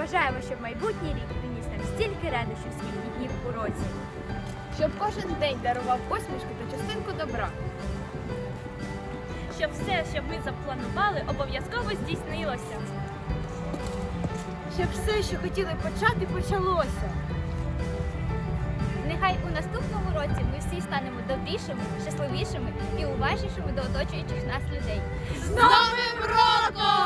Бажаємо, щоб майбутній рік приніс нам стільки радощів, скільки днів у році. Щоб кожен день дарував посмішку та частинку добра. Щоб все, що ми запланували, обов'язково здійснилося. Щоб все, що хотіли почати, почалося. Нехай у наступному році ми всі станемо добрішими, щасливішими і уважнішими до оточуючих нас людей. З Новим роком!